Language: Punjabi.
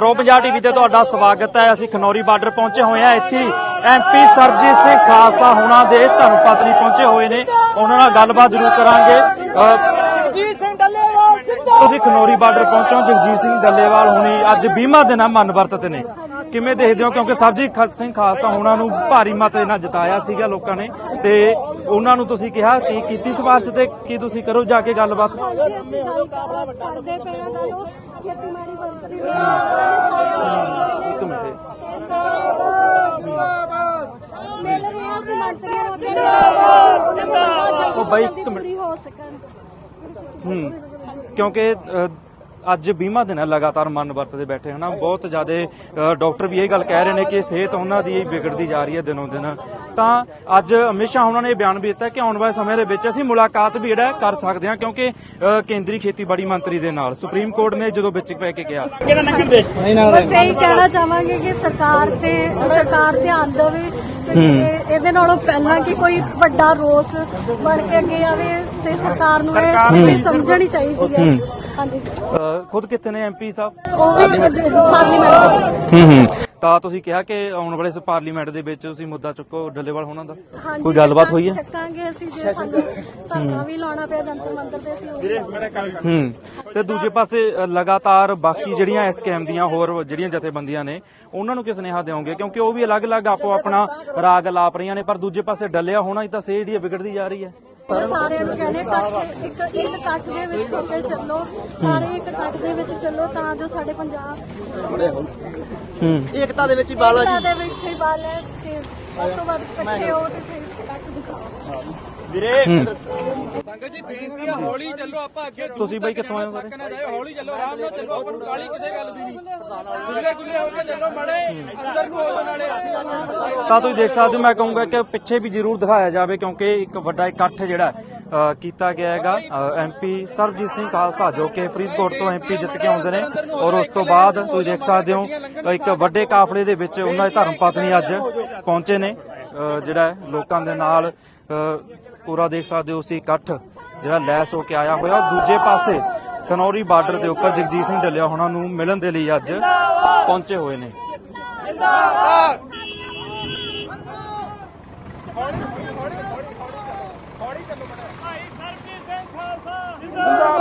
ਪ੍ਰੋ ਪੰਜਾਬ ਟੀਵੀ ਤੇ ਤੁਹਾਡਾ ਸਵਾਗਤ ਹੈ। ਅਸੀਂ ਖਨੌਰੀ ਬਾਰਡਰ ਪਹੁੰਚੇ ਹੋਏ ਹਾਂ। ਇੱਥੇ ਐਮਪੀ ਸਰਜੀਤ ਸਿੰਘ ਖਾਲਸਾ ਹੁਣਾਂ ਦੇ ਧਰਮ ਪਤਨੀ ਪਹੁੰਚੇ ਹੋਏ ਨੇ। ਉਹਨਾਂ ਨਾਲ ਗੱਲਬਾਤ ਜ਼ਰੂਰ ਕਰਾਂਗੇ। ਸਿੰਘ ਡੱਲੇਵਾਲ ਤੁਸੀਂ ਖਨੌਰੀ ਬਾਰਡਰ ਪਹੁੰਚੇ ਜਗਜੀਤ ਸਿੰਘ ਡੱਲੇਵਾਲ ਹੁਣੀ ਅੱਜ 20ਵਾਂ ਦਿਨ ਆ ਮਨ ਵਰਤ ਤੇ ਨੇ। ਕਿਵੇਂ ਦੇਖਦੇ ਹੋ? ਕਿਉਂਕਿ ਸਰਜੀਤ ਖ- ਸਿੰਘ ਖਾਲਸਾ ਹੁਣਾਂ ਨੂੰ ਭਾਰੀ ਮਤ ਨਾਲ ਜਿਤਾਇਆ ਸੀਗਾ ਲੋਕਾਂ ਨੇ ਤੇ ਉਹਨਾਂ ਨੂੰ ਤੁਸੀਂ ਕਿਹਾ ਕਿ ਕੀਤੀ ਸਿਫਾਰਿਸ਼ ਤੇ ਕੀ ਤੁਸੀਂ ਕਰੋ ਜਾ ਕੇ ਗੱਲਬਾਤ? ਹਾਂਜੀ ਅਸੀਂ ਗੱਲ ਕਰ- ਕਰਦੇ ਪਏ ਹਾਂ ਗੱਲ ਉਹ ਖੇਤੀਬਾੜੀ ਮੰਤਰੀ ਦੇ ਇੱਕ ਮਿੰਟ ਮਿਲ ਰਿਹਾ ਸੀ ਮੰਤਰੀਆਂ ਨੂੰ ਉਹਦੇ ਨਾਲ ਉਹਨਾਂ ਨੂੰ ਜਲਦੀ ਉਹ ਬਾਈ ਤੋਂ ਇੱਕ ਜਲਦੀ ਮਿੰਟ। ਪੂਰੀ ਹੋ ਸਕਣ। ਹੂੰ ਕਿਉਂਕਿ ਅੱਜ 20ਵਾਂ ਦਿਨ ਹੈ ਲਗਾਤਾਰ ਮਨ ਵਰਤਦੇ ਬੈਠੇ ਹਨਾ। ਬਹੁਤ ਜ਼ਿਆਦਾ ਡਾਕਟਰ ਵੀ ਇਹ ਗੱਲ ਕਹਿ ਰਹੇ ਨੇ ਕਿ ਸਿਹਤ ਉਹਨਾਂ ਦੀ ਵਿਗੜਦੀ ਜਾ ਰਹੀ ਹੈ ਦਿਨੋਂ ਦਿਨ। ਤਾਂ ਅੱਜ ਹਮੇਸ਼ਾ ਉਹਨਾਂ ਨੇ ਇਹ ਬਿਆਨ ਵੀ ਦਿੱਤਾ ਕਿ ਆਉਣ ਵਾਲੇ ਸਮੇਂ ਦੇ ਵਿੱਚ ਅਸੀਂ ਮੁਲਾਕਾਤ ਵੀ ਜਿਹੜਾ ਕਰ ਸਕਦੇ ਹਾਂ ਕਿਉਂਕਿ ਕੇਂਦਰੀ ਖੇਤੀਬਾੜੀ ਮੰਤਰੀ ਦੇ ਨਾਲ ਸੁਪਰੀਮ ਕੋਰਟ ਨੇ ਜਦੋਂ ਵਿੱਚ ਪੈ ਕੇ ਕਿਹਾ। ਬਸ ਇਹੀ ਕਹਿਣਾ ਚਾਹਾਂਗੇ ਕਿ ਸਰਕਾਰ ਤੇ ਸਰਕਾਰ ਧਿਆਨ ਦੇਵੇ ਕਿ ਇਹ- ਇਹਦੇ ਨਾਲੋਂ ਪਹਿਲਾਂ ਕਿ ਕੋਈ ਵੱਡਾ ਰੋਸ ਬਣ ਕੇ ਅੱਗੇ ਆਵੇ ਤੇ ਸਰਕਾਰ ਨੂੰ ਇਹ ਸਮਝਣੀ ਚਾਹੀਦੀ ਹੈ। ਹਾਂਜੀ। ਖੁਦ ਕਿੱਥੇ ਨੇ ਐਮਪੀ ਸਾਹਿਬ? ਉਹ ਵੀ ਪਾਰਲੀਮੈਂਟ ਹੂੰ ਹੂੰ। ਤਾਂ ਤੁਸੀਂ ਕਿਹਾ ਕਿ ਆਉਣ ਵਾਲੇ ਇਸ ਪਾਰਲੀਮੈਂਟ ਦੇ ਵਿੱਚ ਤੁਸੀਂ ਮੁੱਦਾ ਚੁੱਕੋ ਡੱਲੇਵਾਲ ਹੋਣਾ ਦਾ? ਹਾਂਜੀ, ਕੋਈ ਗੱਲਬਾਤ ਹੋਈ ਹੈ? ਚੱਕਾਂਗੇ ਅਸੀਂ ਜੇ ਸਾਨੂੰ ਧਰਨਾ ਵੀ ਲਾਉਣਾ ਪਿਆ ਜੰਤਰ ਮੰਤਰ ਤੇ ਅਸੀਂ ਉਹ ਵੀ ਲਾਵਾਂਗੇ। ਹੂੰ। ਤੇ ਦੂਜੇ ਪਾਸੇ ਅ, ਲਗਾਤਾਰ ਬਾਕੀ ਜਿਹੜੀਆਂ ਇਸ ਸਕੈਮ ਦੀਆਂ ਹੋਰ ਜਿਹੜੀਆਂ ਜਥੇਬੰਦੀਆਂ ਨੇ ਉਹਨਾਂ ਨੂੰ ਕੀ ਸੁਨੇਹਾ ਦਿਓਗੇ? ਕਿਉਂਕਿ ਉਹ ਵੀ ਅਲੱਗ-ਅਲੱਗ ਆਪੋ ਆਪਣਾ ਰਾਗ ਲਾਪ ਰਹੀਆਂ ਨੇ ਪਰ ਦੂਜੇ ਪਾਸੇ ਡੱਲਿਆ ਹੋਣਾ ਹੀ ਤਾਂ ਸੇ ਜਿਹੜੀ ਹੈ ਵਿਗੜਦੀ ਜਾ ਰਹੀ ਹੈ। ਮੈਂ ਸਾਰਿਆਂ ਨੂੰ ਕਹਿੰਦੇ ਕੱਟ ਇੱਕ ਇੱਕ ਕੱਟ ਦੇ ਵਿੱਚ ਹੋ ਕੇ ਚੱਲੋ ਸਾਰੇ ਇੱਕ ਕੱਟ ਦੇ ਵਿੱਚ ਚੱਲੋ ਤਾਂ ਜੋ ਸਾਡੇ ਪੰਜਾਬ ਹੂੰ। ਏਕਤਾ ਦੇ ਵਿੱਚ ਹੀ ਬਾਲਾ ਏਕਤਾ ਦੇ ਵਿੱਚ ਹੀ ਬਲ ਹੈ ਤੇ ਵੱਧ ਤੋਂ ਵੱਧ ਇਕੱਠੇ ਹੋ ਤੇ ਫਿਰ ਕੱਟ ਦਿਖਾਓ। ਸੰਗਤ ਜੀ ਬੇਨਤੀ ਆ ਹੌਲੀ ਚੱਲੋ ਆਪਾਂ ਅੱਗੇ ਦੂਰ ਤੁਸੀਂ ਬਾਈ ਕਿੱਥੋਂ ਆਏ ਹੋ? ਥੱਕ ਨਾ ਜਾਇਓ ਹੌਲੀ ਚੱਲੋ ਆਰਾਮ ਨਾਲ ਚੱਲੋ ਆਪਾਂ ਨੂੰ ਕਾਲੀ ਕਿਸੇ ਗੱਲ ਦੀ ਨਹੀਂ ਗੁੱਲੇ ਗੁੱਲੇ ਹੋ ਕੇ ਚੱਲੋ ਮੜੇ ਅੰਦਰ ਨੂੰ ਹੋ ਜਾਓ ਨਾਲੇ ਤਾਂ ਤੁਸੀਂ ਦੇਖ ਸਕਦੇ ਹੋ ਮੈਂ ਕਹੂੰਗਾ ਕਿ ਪਿੱਛੇ ਵੀ ਜ਼ਰੂਰ ਦਿਖਾਇਆ ਜਾਵੇ ਕਿਉਂਕਿ ਇੱਕ ਵੱਡਾ ਇਕੱਠ ਜਿਹੜਾ ਕੀਤਾ ਗਿਆ ਹੈਗਾ। ਐਮਪੀ ਸਰਬਜੀਤ ਸਿੰਘ ਖਾਲਸਾ ਜੋ ਕਿ ਫਰੀਦਕੋਟ ਤੋਂ ਐਮਪੀ ਜਿੱਤ ਕੇ ਆਉਂਦੇ ਨੇ ਔਰ ਉਸ ਤੋਂ ਬਾਅਦ ਤੁਸੀਂ ਦੇਖ ਸਕਦੇ ਹੋ, ਇੱਕ ਵੱਡੇ ਕਾਫਲੇ ਦੇ ਵਿੱਚ ਉਹਨਾਂ ਦੇ ਧਰਮ ਪਤਨੀ ਅੱਜ ਪਹੁੰਚੇ ਨੇ। ਜਿਹੜਾ ਲੋਕਾਂ ਦੇ ਨਾਲ ਪੂਰਾ ਦੇਖ ਸਕਦੇ ਹੋ ਸੀ ਇਕੱਠ ਜਿਹੜਾ ਲੈਸ ਹੋ ਕੇ ਆਇਆ ਹੋਇਆ। ਦੂਜੇ ਪਾਸੇ ਖਨੌਰੀ ਬਾਰਡਰ ਦੇ ਉੱਪਰ ਜਗਜੀਤ ਸਿੰਘ ਢੱਲਿਆ ਉਹਨਾਂ ਨੂੰ ਮਿਲਣ ਦੇ ਲਈ ਅੱਜ ਪਹੁੰਚੇ ਹੋਏ ਨੇ। ਹੌਲੀ ਚੱਲੋ ਬੜਾ ਭਾਈ ਸਰਬਜੀਤ ਸਿੰਘ ਖਾਲਸਾ ਜਿੰਦਾਬਾਦ।